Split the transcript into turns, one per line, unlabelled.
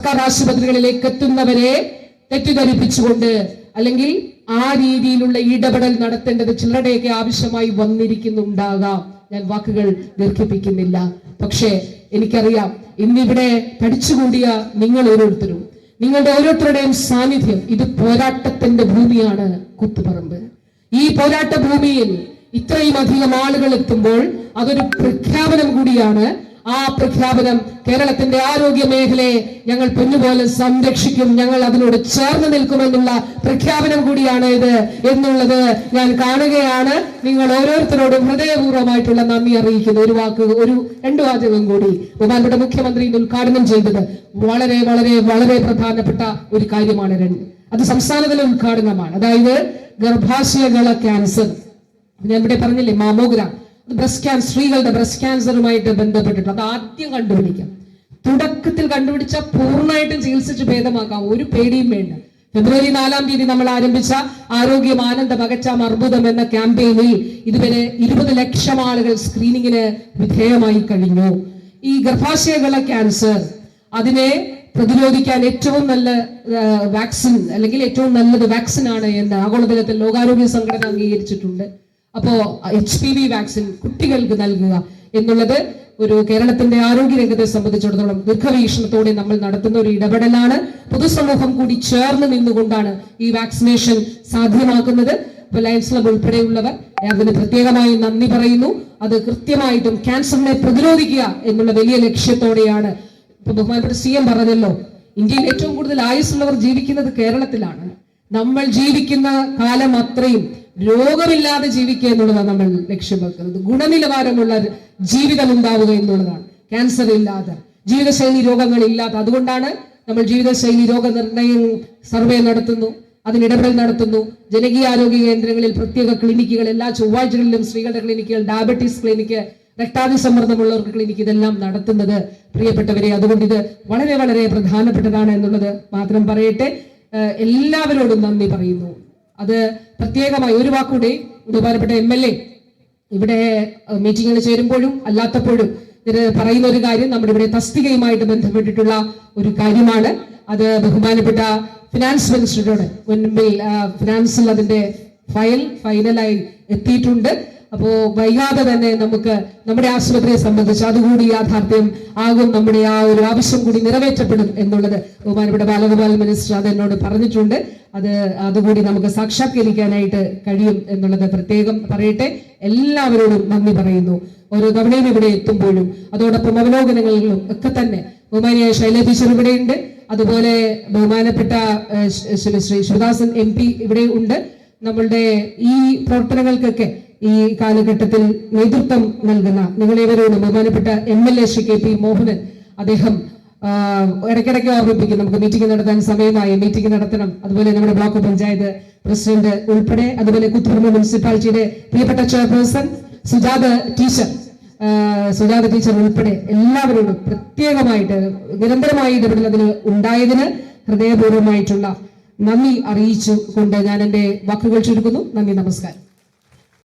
സർക്കാർ ആശുപത്രികളിലേക്ക് എത്തുന്നവരെ തെറ്റിദ്ധരിപ്പിച്ചുകൊണ്ട് അല്ലെങ്കിൽ ആ രീതിയിലുള്ള ഇടപെടൽ നടത്തേണ്ടത് ചിലരുടെയൊക്കെ ആവശ്യമായി വന്നിരിക്കുന്നുണ്ടാകാം. ഞാൻ വാക്കുകൾ ദീർഘിപ്പിക്കുന്നില്ല. പക്ഷേ എനിക്കറിയാം ഇന്നിവിടെ പഠിച്ചുകൂടിയ നിങ്ങൾ ഓരോരുത്തരും നിങ്ങളുടെ ഓരോരുത്തരുടെയും സാന്നിധ്യം ഇത് പോരാട്ടത്തിന്റെ ഭൂമിയാണ് കുത്തുപറമ്പ്. ഈ പോരാട്ട ഭൂമിയിൽ ഇത്രയും അധികം ആളുകൾ എത്തുമ്പോൾ അതൊരു പ്രഖ്യാപനം കൂടിയാണ് ആ പ്രഖ്യാപനം കേരളത്തിന്റെ ആരോഗ്യ മേഖലയെ ഞങ്ങൾ പൊന്നുപോലെ സംരക്ഷിക്കും. ഞങ്ങൾ അതിനോട് ചേർന്ന് നിൽക്കുമെന്നുള്ള പ്രഖ്യാപനം കൂടിയാണ് ഇത് എന്നുള്ളത് ഞാൻ കാണുകയാണ്. നിങ്ങൾ ഓരോരുത്തരോടും ഹൃദയപൂർവമായിട്ടുള്ള നന്ദി അറിയിക്കുന്നു. ഒരു വാക്ക് ഒരു രണ്ടു വാചകം കൂടി ബഹുമാനപ്പെട്ട മുഖ്യമന്ത്രി ഇന്ന് ഉദ്ഘാടനം ചെയ്തത് വളരെ വളരെ വളരെ പ്രധാനപ്പെട്ട ഒരു കാര്യമാണ്. രണ്ട് അത് സംസ്ഥാനതല ഉദ്ഘാടനമാണ്. അതായത് ഗർഭാശയകള ക്യാൻസർ. ഞാൻ ഇവിടെ പറഞ്ഞില്ലേ മാമോഗ്രാം. ബ്രസ്റ്റ് ക്യാൻസർ സ്ത്രീകളുടെ ബ്രസ്റ്റ് ക്യാൻസറുമായിട്ട് ബന്ധപ്പെട്ടിട്ട് അത് ആദ്യം കണ്ടുപിടിക്കാം. തുടക്കത്തിൽ കണ്ടുപിടിച്ച പൂർണമായിട്ടും ചികിത്സിച്ച് ഭേദമാക്കാം. ഒരു പേടിയും വേണ്ട. ഫെബ്രുവരി നാലാം തീയതി നമ്മൾ ആരംഭിച്ച ആരോഗ്യം ആനന്ദ പകച്ചാം അർബുദം എന്ന ക്യാമ്പയിനിൽ ഇതുവരെ ഇരുപത് ലക്ഷം ആളുകൾ സ്ക്രീനിങ്ങിന് വിധേയമായി കഴിഞ്ഞു. ഈ ഗർഭാശയകള ക്യാൻസർ അതിനെ പ്രതിരോധിക്കാൻ ഏറ്റവും നല്ല വാക്സിൻ അല്ലെങ്കിൽ ഏറ്റവും നല്ലത് വാക്സിൻ ആണ് എന്ന് ആഗോളതലത്തിൽ ലോകാരോഗ്യ സംഘടന അംഗീകരിച്ചിട്ടുണ്ട്. അപ്പോ എച്ച് പി വി വാക്സിൻ കുട്ടികൾക്ക് നൽകുക എന്നുള്ളത് ഒരു കേരളത്തിന്റെ ആരോഗ്യ രംഗത്തെ സംബന്ധിച്ചിടത്തോളം ദീർഘവീക്ഷണത്തോടെ നമ്മൾ നടത്തുന്ന ഒരു ഇടപെടലാണ്. പൊതുസമൂഹം കൂടി ചേർന്ന് നിന്നുകൊണ്ടാണ് ഈ വാക്സിനേഷൻ സാധ്യമാക്കുന്നത്. ഇപ്പൊ ലയൻസ് ക്ലബ് ഉൾപ്പെടെയുള്ളവർ അതിന് പ്രത്യേകമായി നന്ദി പറയുന്നു. അത് കൃത്യമായിട്ടും ക്യാൻസറിനെ പ്രതിരോധിക്കുക എന്നുള്ള വലിയ ലക്ഷ്യത്തോടെയാണ്. ഇപ്പൊ ബഹുമാനപ്പെട്ട സി എം പറഞ്ഞല്ലോ ഇന്ത്യയിൽ ഏറ്റവും കൂടുതൽ ആയുസ്സുള്ളവർ ജീവിക്കുന്നത് കേരളത്തിലാണ്. നമ്മൾ ജീവിക്കുന്ന കാലം അത്രയും രോഗമില്ലാതെ ജീവിക്കുക എന്നുള്ളതാണ് നമ്മൾ ലക്ഷ്യം വെക്കുന്നത്. ഗുണനിലവാരമുള്ള ജീവിതം ഉണ്ടാവുക എന്നുള്ളതാണ്. ക്യാൻസർ ഇല്ലാതെ ജീവിതശൈലി രോഗങ്ങൾ ഇല്ലാതെ. അതുകൊണ്ടാണ് നമ്മൾ ജീവിതശൈലി രോഗനിർണയം സർവേ നടത്തുന്നു അതിനിടപെടൽ നടത്തുന്നു. ജനകീയ ആരോഗ്യ കേന്ദ്രങ്ങളിൽ പ്രത്യേക ക്ലിനിക്കുകൾ എല്ലാ ചൊവ്വാഴ്ചകളിലും സ്ത്രീകളുടെ ക്ലിനിക്കുകൾ ഡയബറ്റീസ് ക്ലിനിക്ക് രക്താതി സമ്മർദ്ദമുള്ളവർക്ക് ക്ലിനിക്ക് ഇതെല്ലാം നടത്തുന്നത് പ്രിയപ്പെട്ടവരെ. അതുകൊണ്ട് ഇത് വളരെ വളരെ പ്രധാനപ്പെട്ടതാണ് എന്നുള്ളത് മാത്രം പറയട്ടെ. എല്ലാവരോടും നന്ദി പറയുന്നു. അത് പ്രത്യേകമായി ഒരു വാക്കൂടെ ബഹുമാനപ്പെട്ട എം എൽ എ ഇവിടെ മീറ്റിങ്ങിൽ ചേരുമ്പോഴും അല്ലാത്തപ്പോഴും പറയുന്ന ഒരു കാര്യം നമ്മുടെ ഇവിടെ തസ്തികയുമായിട്ട് ബന്ധപ്പെട്ടിട്ടുള്ള ഒരു കാര്യമാണ്. അത് ബഹുമാനപ്പെട്ട ഫിനാൻസ് മിനിസ്റ്ററുടെ മുൻപിൽ ഫിനാൻസിൽ അതിന്റെ ഫയൽ ഫൈനലായി എത്തിയിട്ടുണ്ട്. അപ്പോ വൈകാതെ തന്നെ നമുക്ക് നമ്മുടെ ആശുപത്രിയെ സംബന്ധിച്ച് അതുകൂടി യാഥാർത്ഥ്യം ആകും നമ്മുടെ ആ ഒരു ആവശ്യം കൂടി നിറവേറ്റപ്പെടും എന്നുള്ളത് ബഹുമാനപ്പെട്ട ബാലഗോപാൽ മിനിസ്റ്റർ അത് എന്നോട് പറഞ്ഞിട്ടുണ്ട് അത് അതുകൂടി നമുക്ക് സാക്ഷാത്കരിക്കാനായിട്ട് കഴിയും എന്നുള്ളത് പ്രത്യേകം പറയട്ടെ എല്ലാവരോടും നന്ദി പറയുന്നു ഓരോ തവണയും ഇവിടെ എത്തുമ്പോഴും അതോടൊപ്പം അവലോകനങ്ങളിലും ഒക്കെ തന്നെ ബഹുമാനിയായ ശൈല ഇവിടെയുണ്ട് അതുപോലെ ബഹുമാനപ്പെട്ട ശ്രീ ശിവദാസൻ എം പി ഇവിടെ ഉണ്ട് നമ്മളുടെ ഈ പ്രവർത്തനങ്ങൾക്കൊക്കെ ഈ കാലഘട്ടത്തിൽ നേതൃത്വം നൽകുന്ന നിങ്ങളേവരോടും ബഹുമാനപ്പെട്ട M L A Shri K P Mohanan അദ്ദേഹം ഇടയ്ക്കിടയ്ക്ക് ഓർമ്മിപ്പിക്കും നമുക്ക് മീറ്റിംഗ് നടത്താൻ സമയമായി. മീറ്റിംഗ് നടത്തണം. അതുപോലെ നമ്മുടെ ബ്ലോക്ക് പഞ്ചായത്ത് പ്രസിഡന്റ് ഉൾപ്പെടെ അതുപോലെ കുത്തുപുറമ മുനിസിപ്പാലിറ്റിയുടെ പ്രിയപ്പെട്ട chairperson Sujatha teacher Sujatha teacher ഉൾപ്പെടെ എല്ലാവരോടും പ്രത്യേകമായിട്ട് നിരന്തരമായി ഇടപെടൽ അതിന് ഉണ്ടായതിന് ഹൃദയപൂർവമായിട്ടുള്ള നന്ദി അറിയിച്ചു കൊണ്ട് ഞാൻ എന്റെ വാക്കുകൾ ചുരുക്കുന്നു. നന്ദി നമസ്കാരം.